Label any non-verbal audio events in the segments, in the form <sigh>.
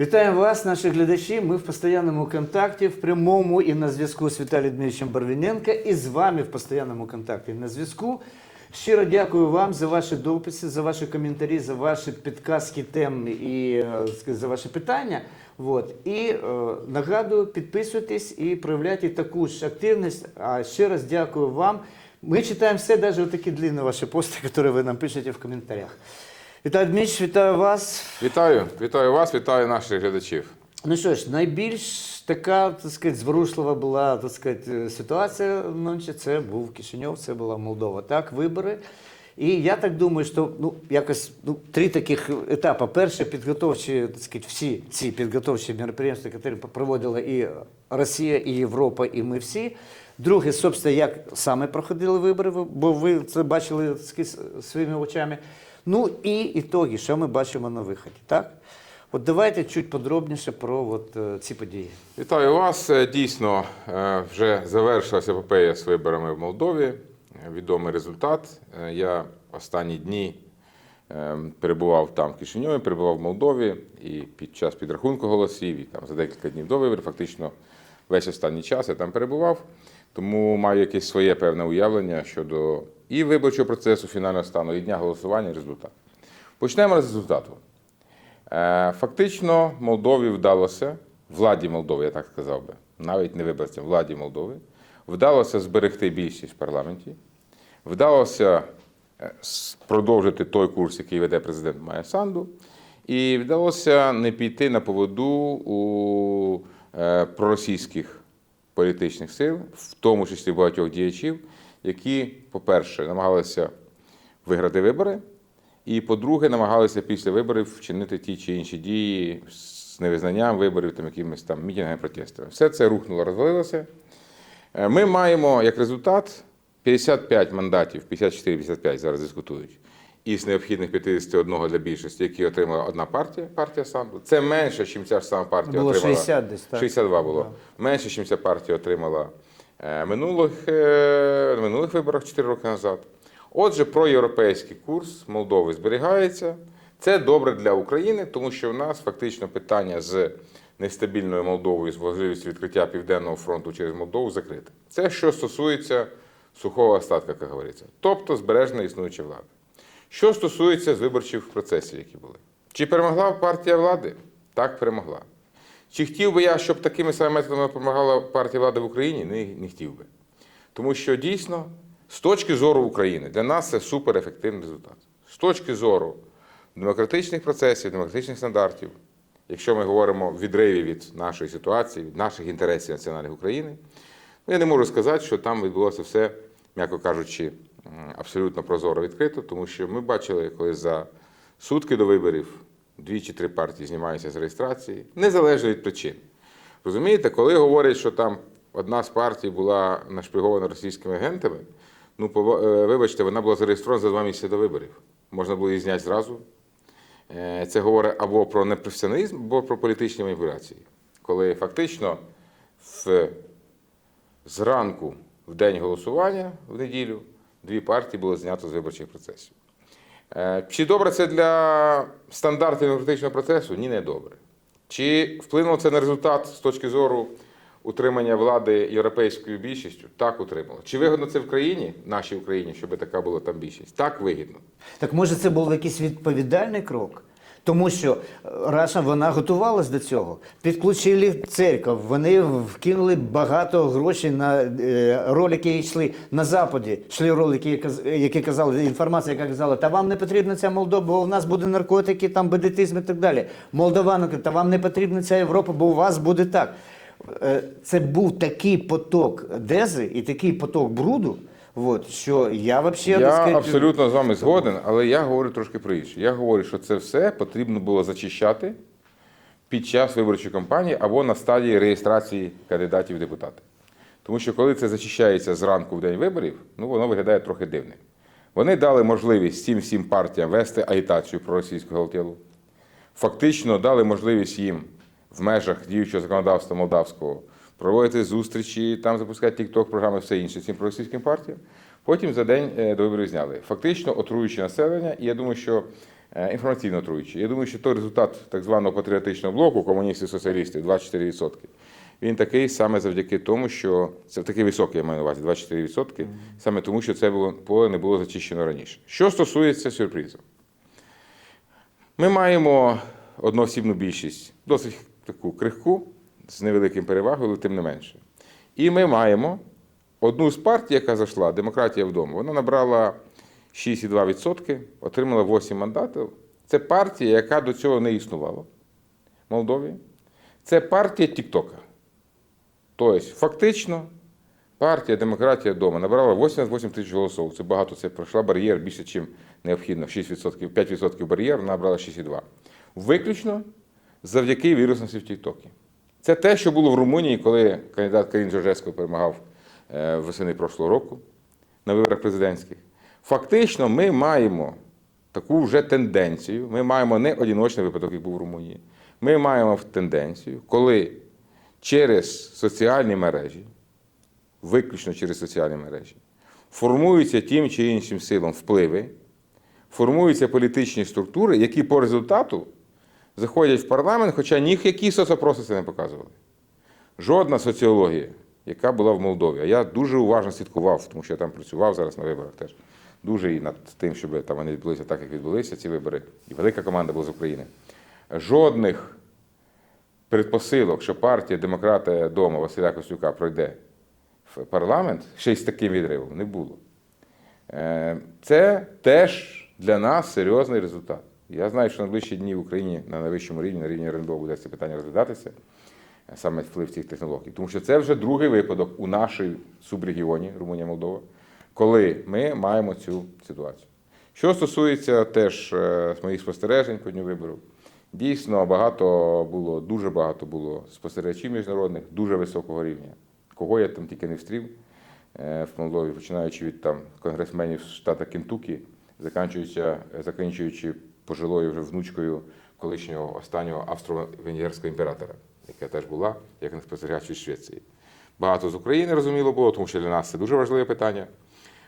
Вітаємо вас, наші глядачі. Ми в постійному контакті, в прямому і на зв'язку з Віталієм Дмитровичем Барвіненко і з вами в постійному контакті на зв'язку. Щиро дякую вам за ваші дописи, за ваші коментарі, за ваші підказки тем і е, за ваші питання. Вот. І е, нагадую, підписуйтесь і проявляйте таку ж активність. А ще раз дякую вам. Ми читаємо все, навіть такі длинні ваші пости, <laughs> які ви нам пишете в коментарях. Віталій Дмитрович, вітаю вас. Вітаю, вітаю вас, вітаю наших глядачів. Ну що ж, найбільш така, так сказати, зворушлива була так сказати, ситуація ночі. Це був Кишиньов, це була Молдова. Так, вибори. І я так думаю, що ну, якось ну, три таких етапи. Перше, підготовчі, так сказати, всі ці підготовчі мероприємства, які проводила і Росія, і Європа, і ми всі. Друге, собственно, як саме проходили вибори, бо ви це бачили так сказати, своїми очами. Ну і ітоги, що ми бачимо на виході. Так? От давайте чуть подробніше про от, е, ці події. Вітаю вас. Е, Дійсно, е, вже завершилася епопея з виборами в Молдові. Відомий результат. Я останні дні перебував там в Кишиньові, перебував в Молдові і під час підрахунку голосів, і там за декілька днів до виборів, фактично весь останній час я там перебував. Тому маю якесь своє певне уявлення щодо і виборчого процесу, фінального стану, і дня голосування, і результату. Почнемо з результату. Е, Фактично, Молдові вдалося, владі Молдови, я так сказав би, навіть не виборцям, владі Молдови, вдалося зберегти більшість в парламенті, вдалося е, продовжити той курс, який веде президент Майя Санду, і вдалося не піти на поводу у е, проросійських політичних сил, в тому числі багатьох діячів, які, по-перше, намагалися виграти вибори, і, по-друге, намагалися після виборів вчинити ті чи інші дії з невизнанням виборів, там, якимись там мітингами, протестами. Все це рухнуло, розвалилося. Е, Ми маємо як результат 55 мандатів, 54-55 зараз дискутують, із необхідних 51 для більшості, які отримала одна партія, партія Санду. Це менше, ніж ця ж сама партія Було отримала. 60 десь, так? 62 було. Менше, ніж ця партія отримала минулих, е, минулих виборах 4 роки назад. Отже, проєвропейський курс Молдови зберігається. Це добре для України, тому що в нас фактично питання з нестабільною Молдовою, з можливістю відкриття Південного фронту через Молдову закрите. Це що стосується сухого остатка, як говориться, тобто збережена існуюча влада. Що стосується виборчих процесів, які були. Чи перемогла партія влади? Так, перемогла. Чи хотів би я, щоб такими самими методами допомагала партія влади в Україні? Не, не хотів би. Тому що дійсно, з точки зору України, для нас це суперефективний результат. З точки зору демократичних процесів, демократичних стандартів, якщо ми говоримо в відриві від нашої ситуації, від наших інтересів національних України, ну, я не можу сказати, що там відбулося все, м'яко кажучи, абсолютно прозоро відкрито, тому що ми бачили, коли за сутки до виборів дві чи три партії знімаються з реєстрації, незалежно від причин. Розумієте, коли говорять, що там одна з партій була нашпигована російськими агентами, ну, е, вибачте, вона була зареєстрована за два місяці до виборів. Можна було її зняти зразу. Е, Це говорить або про непрофесіоналізм, або про політичні маніпуляції. Коли фактично в, зранку, в день голосування, в неділю, дві партії було знято з виборчих процесів. Е, Чи добре це для стандартів демократичного процесу? Ні, не добре. Чи вплинуло це на результат з точки зору утримання влади європейською більшістю? Так, утримало. Чи вигодно це в країні, нашій Україні, щоб така була там більшість? Так, вигідно. Так може це був якийсь відповідальний крок? Тому що е, Раша вона готувалась до цього. Підключили церкву, вони вкинули багато грошей на е, ролики, які йшли на Западі. Йшли ролики, які каз- які казали, інформація, яка казала, та вам не потрібна ця Молдова, бо у нас буде наркотики, там бандитизм і так далі. Молдавани, та вам не потрібна ця Європа, бо у вас буде так. Е, Це був такий поток дези і такий поток бруду, от, що я взагалі Я абсолютно з вами згоден, але я говорю трошки про інше. Я говорю, що це все потрібно було зачищати під час виборчої кампанії або на стадії реєстрації кандидатів в депутати. Тому що коли це зачищається зранку в день виборів, ну воно виглядає трохи дивним. Вони дали можливість цим всім партіям вести агітацію про російського тілу. Фактично дали можливість їм в межах діючого законодавства молдавського проводити зустрічі, там запускати TikTok програми, все інше цим проросійським партіям. Потім за день е, до виборів зняли. Фактично отруючи населення, і я думаю, що е, інформаційно отруючи. Я думаю, що той результат так званого патріотичного блоку, комуністів, соціалістів, 24%, він такий саме завдяки тому, що це такий високий, я маю на увазі, 24%, саме тому, що це було поле не було зачищено раніше. Що стосується сюрпризу, ми маємо одноосібну більшість, досить таку крихку, з невеликим перевагою, але тим не менше. І ми маємо одну з партій, яка зайшла, демократія вдома, вона набрала 6,2%, отримала 8 мандатів. Це партія, яка до цього не існувала в Молдові. Це партія Тіктока. Тобто, фактично, партія Демократія вдома набрала 88 тисяч голосів. Це багато, це пройшла бар'єр більше, ніж необхідно. 6%, 5% бар'єр, набрала 6,2%. Виключно завдяки вірусності в Тіктокі. Це те, що було в Румунії, коли кандидат Карін Жоржеско перемагав е, восени прошлого року на виборах президентських. Фактично, ми маємо таку вже тенденцію. Ми маємо не одиночний випадок, як був в Румунії. Ми маємо тенденцію, коли через соціальні мережі, виключно через соціальні мережі, формуються тим чи іншим силам впливи, формуються політичні структури, які по результату заходять в парламент, хоча ніякі соцопроси це не показували. Жодна соціологія, яка була в Молдові, а я дуже уважно слідкував, тому що я там працював зараз на виборах теж. Дуже і над тим, щоб там вони відбулися так, як відбулися ці вибори. І велика команда була з України. Жодних предпосилок, що партія демократа дома Василя Костюка пройде в парламент, ще й з таким відривом, не було. Е, Це теж для нас серйозний результат. Я знаю, що на найближчі дні в Україні на найвищому рівні, на рівні РНБО буде це питання розглядатися, е, саме вплив цих технологій. Тому що це вже другий випадок у нашій субрегіоні Румунія Молдова, коли ми маємо цю ситуацію. Що стосується теж е, моїх спостережень по дню виборів, дійсно багато було, дуже багато було спостерігачів міжнародних, дуже високого рівня. Кого я там тільки не встрів е, в Молдові, починаючи від там конгресменів з штата Кентукі, закінчуючи пожилою вже внучкою колишнього останнього австро-венгерського імператора, яка теж була як не спостерігач від Швеції. Багато з України розуміло було, тому що для нас це дуже важливе питання.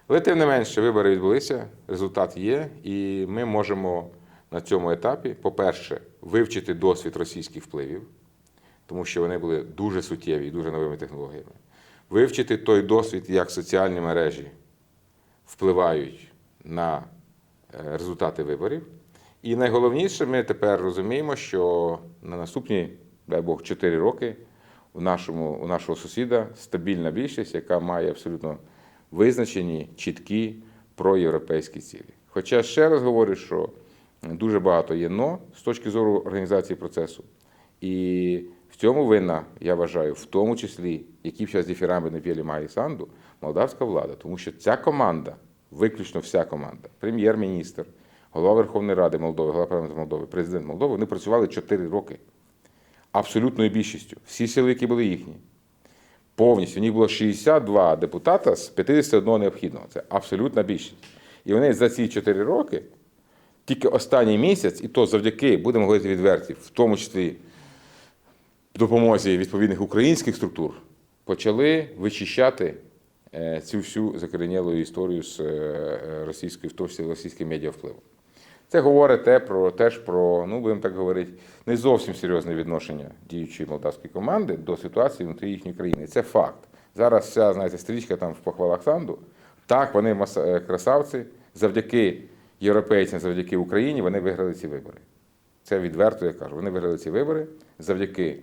Але тим не менше, вибори відбулися, результат є, і ми можемо на цьому етапі, по-перше, вивчити досвід російських впливів, тому що вони були дуже суттєві і дуже новими технологіями. Вивчити той досвід, як соціальні мережі впливають на е, результати виборів. І найголовніше, ми тепер розуміємо, що на наступні, дай Бог, 4 роки у, нашому, у нашого сусіда стабільна більшість, яка має абсолютно визначені, чіткі проєвропейські цілі. Хоча ще раз говорю, що дуже багато є но з точки зору організації процесу. І в цьому винна, я вважаю, в тому числі, які б зараз дифірамби не п'єлі має Санду, молдавська влада, тому що ця команда, виключно вся команда, прем'єр-міністр, голова Верховної Ради Молдови, голова парламенту Молдови, президент Молдови, вони працювали 4 роки абсолютною більшістю. Всі сили, які були їхні. Повністю. У них було 62 депутата з 51 необхідного. Це абсолютна більшість. І вони за ці 4 роки, тільки останній місяць, і то завдяки, будемо говорити відверті, в тому числі допомозі відповідних українських структур, почали вичищати е, цю всю закоренілу історію з е, російською, в тому числі російським медіавпливом. Це говорить те про теж про, ну будемо так говорити, не зовсім серйозне відношення діючої молдавської команди до ситуації внутрі їхньої країни. Це факт. Зараз вся, знаєте, стрічка там в похвалах Санду. Так, вони е, красавці, завдяки європейцям, завдяки Україні, вони виграли ці вибори. Це відверто я кажу. Вони виграли ці вибори завдяки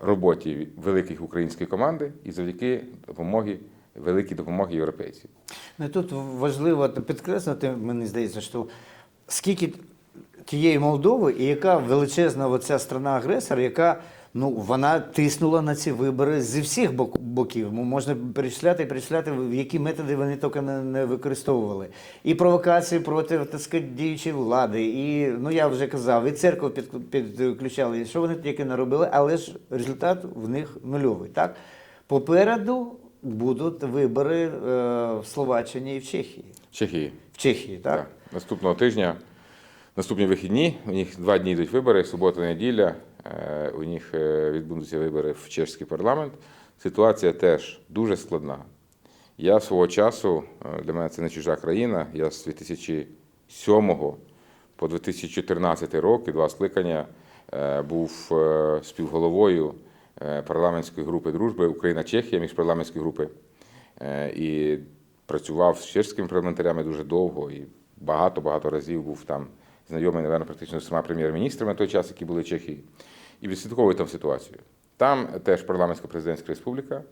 роботі великої української команди і завдяки допомоги, великій допомоги європейців. Ну, тут важливо підкреслити, мені здається, що скільки тієї Молдови і яка величезна оця страна-агресор, яка ну, вона тиснула на ці вибори зі всіх бок- боків. Можна перечисляти і перечисляти, в які методи вони тільки не, використовували. І провокації проти так сказати, діючої влади, і ну я вже казав, і церкву під, підключали, і що вони тільки не робили, але ж результат в них нульовий. Так? Попереду будуть вибори е, в Словаччині і в Чехії. Чехії. В Чехії, так? Так. Наступного тижня, наступні вихідні, у них два дні йдуть вибори, субота, неділя. е, у них е, відбудуться вибори в чеський парламент. Ситуація теж дуже складна. Я свого часу, е, для мене це не чужа країна, я з 2007 по 2014 роки, два скликання, був співголовою парламентської групи дружби Україна-Чехія, міжпарламентської групи. І працював з чеськими парламентарями дуже довго і багато-багато разів був там знайомий, напевно, практично з всіма прем'єр-міністрами на той час, які були Чехії, і відслідковую там ситуацію. Там теж парламентська президентська республіка.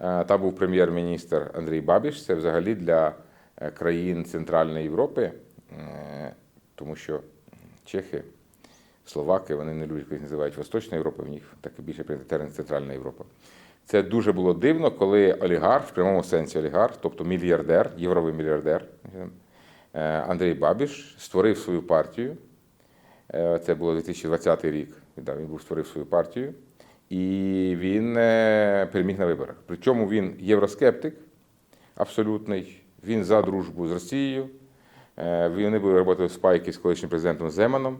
Е, Там був прем'єр-міністр Андрій Бабіш. Це взагалі для е, країн Центральної Європи, е, тому що чехи, словаки, вони не люблять, їх називають Восточна Європа, в них так і більше термін Центральна Європа. Це дуже було дивно, коли олігарх, в прямому сенсі олігарх, тобто мільярдер, євровий мільярдер, Андрій Бабіш створив свою партію. Е, Це було 2020 рік. Він був створив свою партію. І він е, переміг на виборах. Причому він євроскептик абсолютний. Він за дружбу з Росією. Е, Вони були роботи в спайки з колишнім президентом Земаном.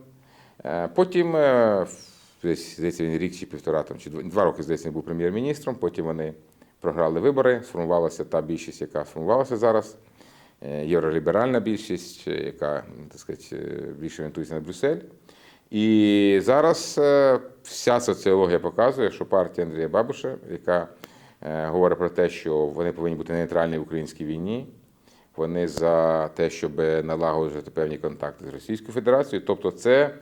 Е, Потім, е, десь, здається, він рік чи півтора, там, чи два роки, здається, він був прем'єр-міністром. Потім вони програли вибори, сформувалася та більшість, яка сформувалася зараз. Е, Євроліберальна більшість, е, яка, так сказати, е, більше орієнтується на Брюссель. І зараз вся соціологія показує, що партія Андрія Бабуша, яка говорить про те, що вони повинні бути нейтральні в українській війні, вони за те, щоб налагоджувати певні контакти з Російською Федерацією. Тобто, це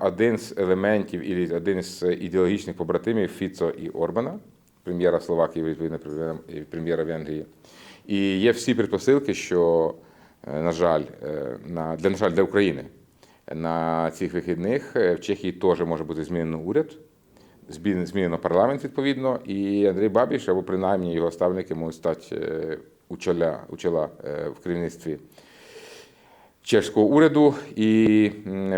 один з елементів і один з ідеологічних побратимів Фіцо і Орбана, прем'єра Словакії, відповідно прем'єра Венгрії. І є всі предпосилки, що, е, на жаль, е, на, для, на жаль, для України на цих вихідних е, в Чехії теж може бути змінено уряд, змінено парламент відповідно, і Андрій Бабіш, або принаймні його ставники можуть стати у чоля, у чола в керівництві чеського уряду. І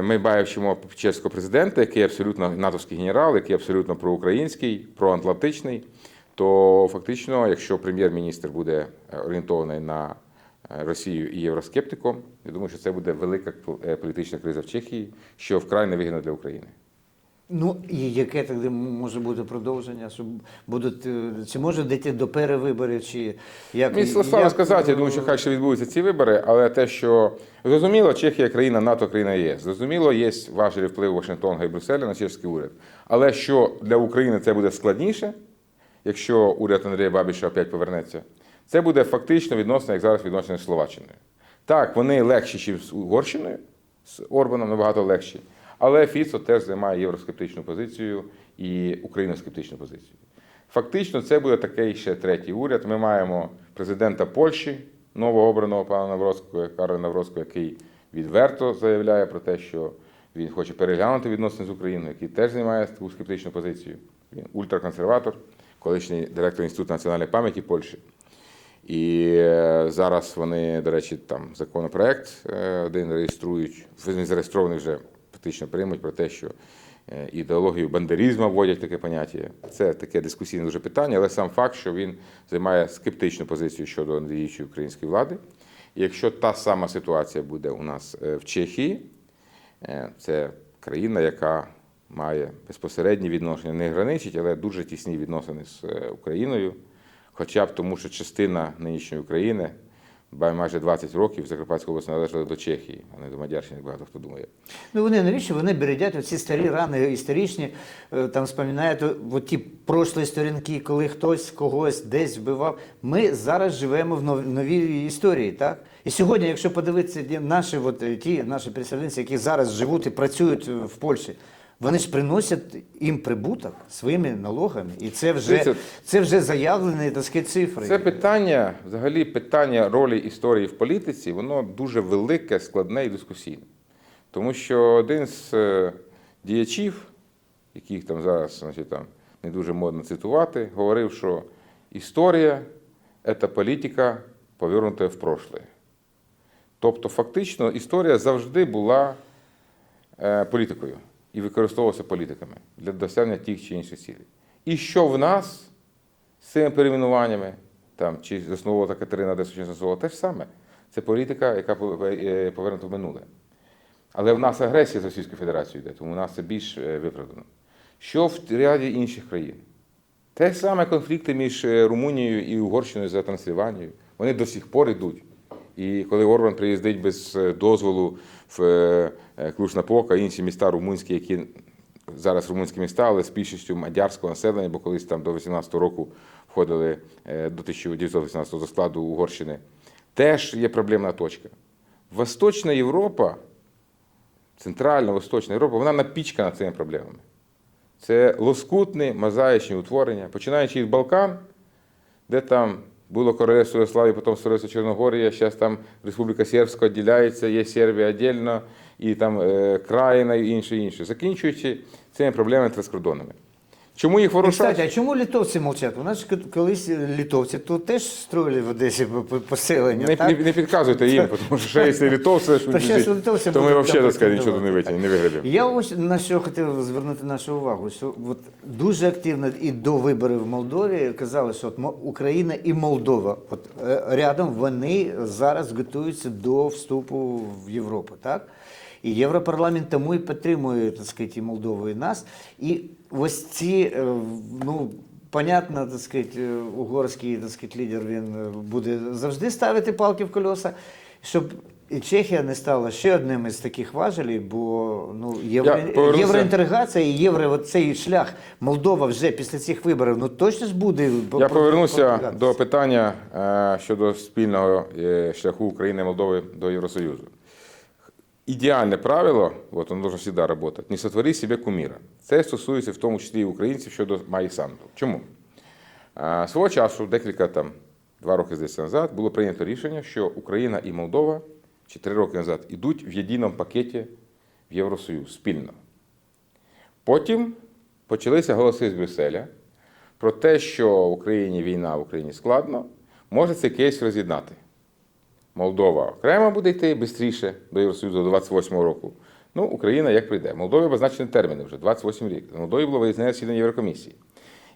ми бачимо чеського президента, який абсолютно натовський генерал, який абсолютно проукраїнський, проатлантичний. То фактично, якщо прем'єр-міністр буде е, орієнтований на е, Росію і євроскептиком, я думаю, що це буде велика е, політична криза в Чехії, що вкрай невигідно для України. Ну і яке тоді може бути продовження? Будуть чи може дійти до перевиборів, чи як Мені як, сказати, я думаю, що хай ще відбудуться ці вибори, але те, що зрозуміло, Чехія країна НАТО, країна ЄС. Зрозуміло, є важелі впливу Вашингтона і Брюсселя на чеський уряд. Але що для України це буде складніше, якщо уряд Андрія Бабіша опять повернеться, це буде фактично відносно, як зараз відносини з Словаччиною. Так, вони легші, ніж з Угорщиною, з Орбаном набагато легші. Але Фіцо теж займає євроскептичну позицію і україноскептичну позицію. Фактично, це буде такий ще третій уряд. Ми маємо президента Польщі, новообраного пана Навроцького, Карла Навроцького, який відверто заявляє про те, що він хоче переглянути відносини з Україною, який теж займає таку скептичну позицію. Він ультраконсерватор, колишній директор Інституту національної пам'яті Польщі. І е, зараз вони, до речі, там законопроект е, один реєструють, він зареєстрований вже фактично приймуть про те, що е, ідеологію бандерізму вводять таке поняття. Це таке дискусійне дуже питання, але сам факт, що він займає скептичну позицію щодо діючої української влади. І якщо та сама ситуація буде у нас в Чехії, це країна, яка має безпосередні відношення, не граничить, але дуже тісні відносини з е, Україною. Хоча б тому, що частина нинішньої України майже 20 років Закарпатська область належала до Чехії, а не до Мадярщини, багато хто думає. Ну вони навіщо вони бередять оці старі рани історичні, е, там споминають ті прошлі сторінки, коли хтось когось десь вбивав. Ми зараз живемо в нов- новій історії, так? І сьогодні, якщо подивитися наші, от, е, ті наші переселенці, які зараз живуть і працюють в Польщі, вони ж приносять їм прибуток своїми налогами. І це вже, це вже заявлені так цифри. Це питання, взагалі, питання ролі історії в політиці, воно дуже велике, складне і дискусійне. Тому що один з е, діячів, яких там зараз значить, там, не дуже модно цитувати, говорив, що історія це політика, повернута в прошлое. Тобто, фактично, історія завжди була е, політикою і використовувалася політиками для досягнення тих чи інших цілей. І що в нас з цими перейменуваннями, там, чи засновувала Катерина Десу, чи те ж саме. Це політика, яка е, повернута в минуле. Але в нас агресія з Російською Федерацією йде, тому у нас це більш е, виправдано. Що в ряді інших країн? Те саме конфлікти між е, Румунією і Угорщиною за Трансильванію. Вони до сих пор йдуть. І коли Орбан приїздить без е, дозволу в е, е, Клуж-Напока, інші міста румунські, які зараз румунські міста, але з більшістю мадярського населення, бо колись там до 18-го року входили е, до 1918 до складу Угорщини, теж є проблемна точка. Восточна Європа, Центральна Восточна Європа, вона напічкана цими проблемами. Це лоскутні мозаїчні утворення, починаючи від Балкан, де там було Королевство Югославії, потім Королевство Чорногорія, зараз там Республіка Сербська відділяється, є Сербія віддільно, і там е, країна і інше, інше. Закінчуючи цими проблемами транскордонними. Чому їх І, Кстати, а чому литовці мовчать? У нас колись литовці тут теж строїли в Одесі поселення, Не, так? не, не підказуйте їм, тому що ще якщо <laughs> литовці, що Та литовці то ми взагалі так нічого не витягнемо, не вигребемо. Я ось на що хотів звернути нашу увагу, що от дуже активно і до виборів в Молдові казали, що от Україна і Молдова, от е, рядом вони зараз готуються до вступу в Європу, так? І Європарламент тому і підтримує, так сказати, і Молдову і нас. І ось ці, е, ну, понятно, так сказати, е, угорський, так сказати, лідер він е, буде завжди ставити палки в колеса, щоб і Чехія не стала ще одним із таких важелів, бо ну, євро, євроінтеграція і євро, цей шлях Молдова вже після цих виборів, ну точно ж буде. Я повернуся до питання щодо спільного шляху України Молдови до Євросоюзу. Ідеальне правило, от воно должно завжди працювати, не сотвори себе куміра. Це стосується в тому числі і українців щодо Майї Санду. Чому? Свого часу, декілька там, два роки здається назад, було прийнято рішення, що Україна і Молдова, чи три роки назад, ідуть в єдиному пакеті в Євросоюз спільно. Потім почалися голоси з Брюсселя про те, що в Україні війна, в Україні складно, може цей кейс роз'єднати. Молдова окремо буде йти швидше до Євросоюзу до 28-го року. Ну, Україна як прийде. Молдові обозначені терміни вже 28 рік. Молдові було виїзне засідання Єврокомісії.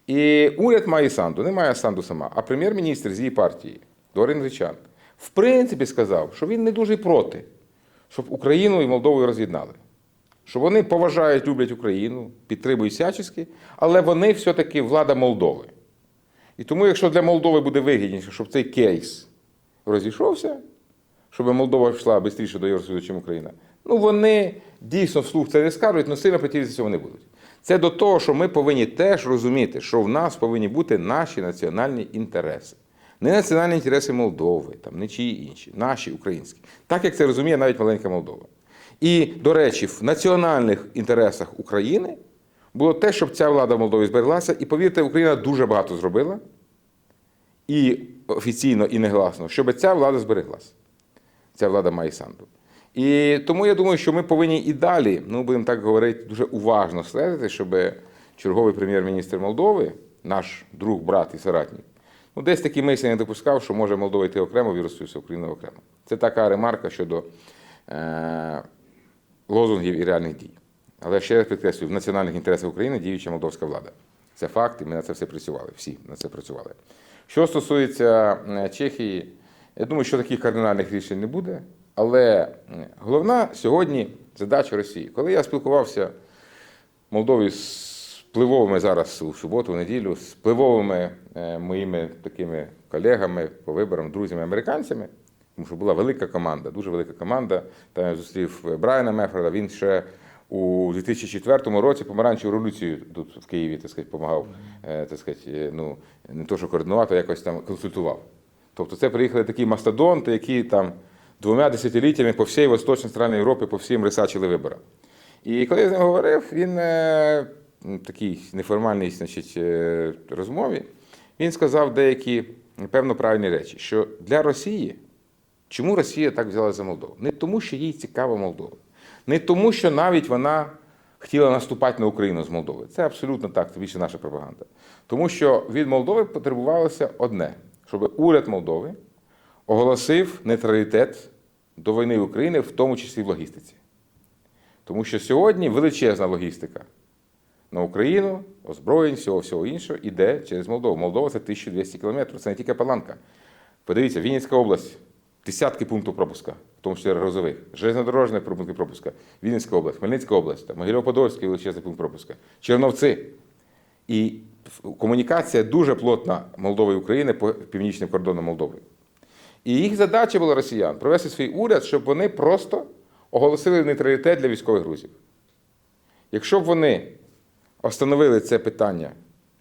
І уряд має санду, не має санду сама, а прем'єр-міністр з її партії, Дорин Ричан, в принципі сказав, що він не дуже проти, щоб Україну і Молдову роз'єднали. Що вони поважають, люблять Україну, підтримують всячески, але вони все-таки влада Молдови. І тому, якщо для Молдови буде вигідніше, щоб цей кейс розійшовся, щоб Молдова йшла швидше до Євросоюзу, ніж Україна, ну вони дійсно вслух це не скажуть, але сильно противитися цього не будуть. Це до того, що ми повинні теж розуміти, що в нас повинні бути наші національні інтереси. Не національні інтереси Молдови, там, не чиї інші, наші українські. Так як це розуміє навіть маленька Молдова. І, до речі, в національних інтересах України було те, щоб ця влада в Молдові збереглася. І повірте, Україна дуже багато зробила і офіційно, і негласно, щоб ця влада збереглася. Ця влада має санду. І тому я думаю, що ми повинні і далі, ну будемо так говорити, дуже уважно стежити, щоб черговий прем'єр-міністр Молдови, наш друг, брат і соратник, ну десь такі мислі не допускав, що може Молдова йти окремо в Євросоюз, а Україна окремо. Це така ремарка щодо е- лозунгів і реальних дій. Але ще раз підкреслюю, в національних інтересах України діюча молдовська влада. Це факт, і ми на це все працювали. Всі на це працювали. Що стосується е, Чехії, я думаю, що таких кардинальних рішень не буде. Але е, головна сьогодні задача Росії. Коли я спілкувався в Молдові з впливовими зараз у суботу, в неділю, з впливовими е, моїми такими колегами по виборам, друзями американцями, тому що була велика команда, дуже велика команда. Там я зустрів Брайана Мефреда, він ще у 2004 році помаранчеву революцію тут в Києві так сказати, допомагав, е, так сказати, е, ну, не то, що координувати, а якось там консультував. Тобто це приїхали такі мастодонти, які там двома десятиліттями по всій Восточній Центральній Європі по всім рисачили вибори. І коли я з ним говорив, він е, в такій неформальній значить, е, розмові, він сказав деякі, певно, правильні речі, що для Росії, чому Росія так взяла за Молдову? Не тому, що їй цікава Молдова, не тому, що навіть вона хотіла наступати на Україну з Молдови. Це абсолютно так, це більше наша пропаганда. Тому що від Молдови потребувалося одне, щоб уряд Молдови оголосив нейтралітет до війни України, в тому числі в логістиці. Тому що сьогодні величезна логістика на Україну, озброєнь, всього всього іншого, іде через Молдову. Молдова це 1200 кілометрів. Це не тільки Паланка. Подивіться, Вінницька область десятки пунктів пропуска, в тому числі розових, железнодорожні пункти пропуска, Вінницька область, Хмельницька область, там, Могилів-Подольський величезний пункт пропуска, Черновці. І комунікація дуже плотна Молдови і України по північним кордонам Молдови. І їх задача була росіян провести свій уряд, щоб вони просто оголосили нейтралітет для військових грузів. Якщо б вони остановили це питання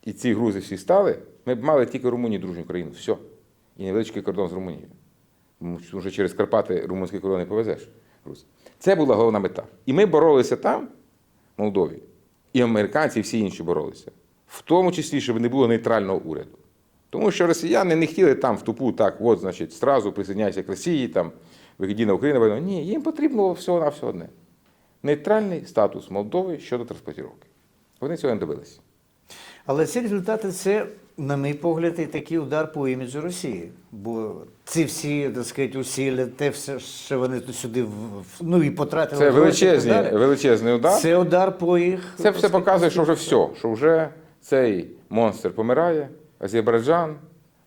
і ці грузи всі стали, ми б мали тільки Румунію, дружню країну. Все. І невеличкий кордон з Румунією. Вже через Карпати румунський кордон не повезеш. Це була головна мета. І ми боролися там, в Молдові, і американці, і всі інші боролися. В тому числі, щоб не було нейтрального уряду. Тому що росіяни не хотіли там в тупу, так, от, значить, зразу присоединяйся к Росії, там, вигідні на Україну. війну. Ні, їм потрібно було всього на все одне. Нейтральний статус Молдови щодо транспортировки. Вони цього не добилися. Але ці результати це, на мій погляд, і такий удар по іміджу Росії. Бо ці всі, так сказати, усилля, те все, що вони тут сюди в- ну, і потратили. Це гроші і так величезний, далі. величезний удар. Це удар по їх. Це так все сказати, показує, що вже все, що вже цей монстр помирає. Азербайджан,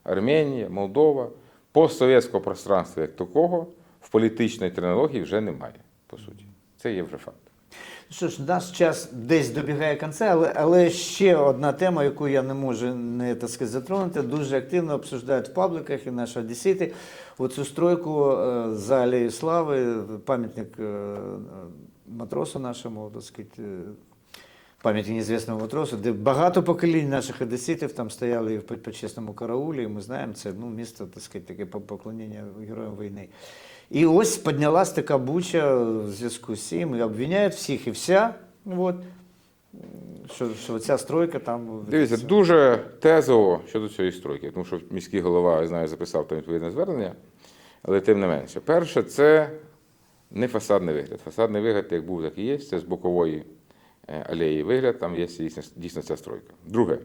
Арменія, Молдова, постсовєтського пространства як такого в політичній термінології вже немає, по суті. Це є вже факт. Що ж, наш час десь добігає кінця, але, але ще одна тема, яку я не можу не так сказати, затронути, дуже активно обсуждають в пабліках і наші одесити. Оцю стройку е, за Алеєю Слави, пам'ятник е, матросу нашому, так сказати, е, пам'яті неізвісного матросу, де багато поколінь наших одеситів там стояли і в почесному караулі, і ми знаємо, це ну, місто, так сказати, таке по- поклоніння героям війни. І ось піднялась така буча в зв'язку з цим, і обвиняють всіх і вся, от, що, що ця стройка там... Дивіться, дуже тезово щодо цієї стройки, тому що міський голова, я знаю, записав там відповідне звернення, але тим не менше. Перше, це не фасадний вигляд. Фасадний вигляд, як був, так і є. Це з бокової е, алеї вигляд, там є дійсно, дійсно ця стройка. Друге,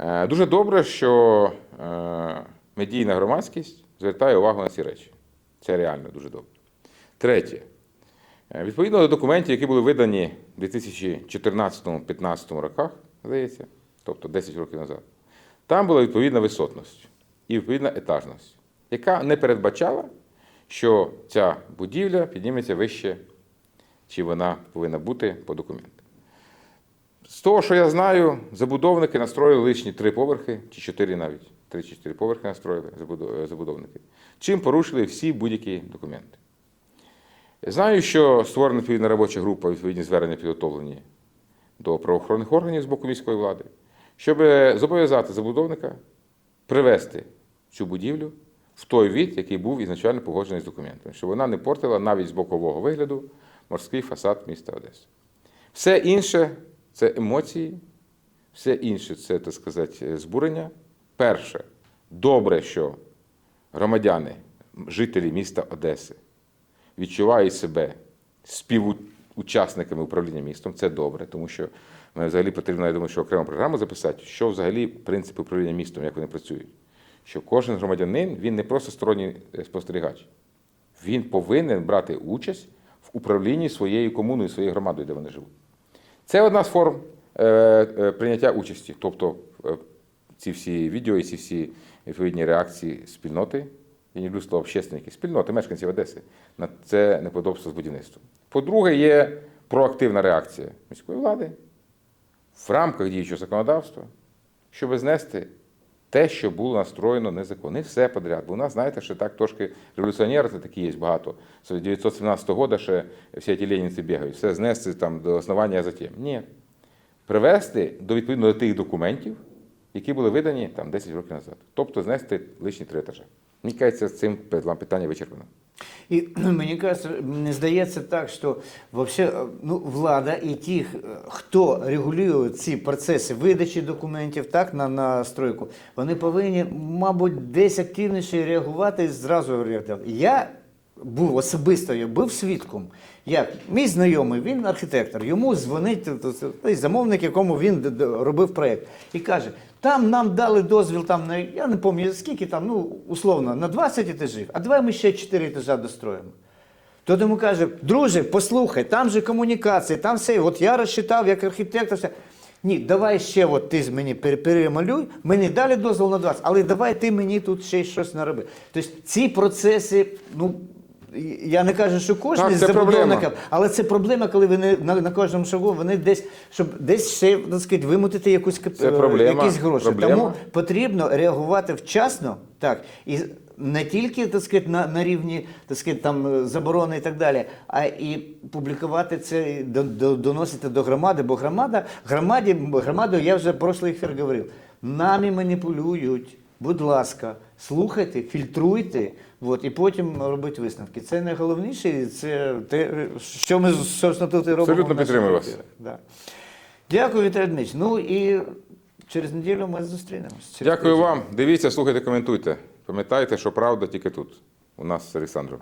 е, дуже добре, що е, медійна громадськість звертає увагу на ці речі. Це реально дуже добре. Третє. Е, Відповідно до документів, які були видані в 2014-2015 роках, здається, тобто 10 років назад, там була відповідна висотність і відповідна етажність, яка не передбачала, що ця будівля підніметься вище, чи вона повинна бути по документам. З того, що я знаю, забудовники настроїли лишні три поверхи, чи чотири навіть, три чи чотири поверхи настроїли е, забудовники, чим порушили всі будь-які документи. Знаю, що створена відповідна робоча група, відповідні звернення підготовлені до правоохоронних органів з боку міської влади, щоб зобов'язати забудовника привести цю будівлю в той від, який був ізначально погоджений з документами, щоб вона не портила навіть з бокового вигляду морський фасад міста Одеси. Все інше це емоції, все інше це, так сказати, збурення. Перше, добре, що громадяни, жителі міста Одеси відчувають себе співучасниками управління містом. Це добре, тому що ми взагалі потрібно, я думаю, що окрему програму записати, що взагалі принципи управління містом, як вони працюють. Що кожен громадянин він не просто сторонній е, спостерігач, він повинен брати участь в управлінні своєю комуною, своєю громадою, де вони живуть. Це одна з форм е, е, прийняття участі. Тобто ці всі відео і ці всі відповідні реакції спільноти, я не люблю слово общественники, спільноти, мешканців Одеси, на це неподобство з будівництвом. По-друге, є проактивна реакція міської влади в рамках діючого законодавства, щоб знести те, що було настроєно незаконно. Не все подряд. Бо у нас, знаєте, що так трошки революціонери це такі є багато. З 917 року ще всі ті ленінці бігають, все знести там до основання, а затім. Ні. Привести до відповідно до тих документів, які були видані там 10 років назад. Тобто знести лишні три етажі. Мені кажеться, з цим питання вичерпано. І мені кажется, мені здається так, що вообще, е, ну, влада і ті, е, хто регулює ці процеси видачі документів так, на, на стройку, вони повинні, мабуть, десь активніше реагувати і зразу. Я був особисто, я був свідком, як мій знайомий, він архітектор, йому дзвонить той замовник, якому він робив проєкт, і каже, там нам дали дозвіл там на, я не пам'ятаю, скільки там, ну, условно, на 20 етажів, а давай ми ще 4 етажа достроїмо. Тот йому каже, друже, послухай, там же комунікації, там все. От я розчитав як архітектор. Все. Ні, давай ще от ти мені пере- перемалюй, мені далі дозвол на 20, але давай ти мені тут ще щось нароби. Тобто ці процеси, ну. Я не кажу, що кожен Так, з забудовників, але це проблема, коли вони на, на кожному шагу вони десь, щоб десь ще так сказати, вимутити якусь Це проблема, якісь гроші. проблема. Тому потрібно реагувати вчасно, так і не тільки так сказати, на, на рівні так сказати, там е, заборони і так далі, а і публікувати це, до- до- доносити до громади, бо громада, громаді, громаду я вже прошлий ефір говорив. Нами маніпулюють. Будь ласка, слухайте, фільтруйте, от, і потім робити висновки. Це найголовніше, і це те, що ми собственно, тут і робимо. Абсолютно підтримую вас. Да. Дякую, Віталій Дмитрович. Ну і через неділю ми зустрінемось. Через Дякую тиждень. вам. Дивіться, слухайте, коментуйте. Пам'ятайте, що правда тільки тут, у нас з Олександром.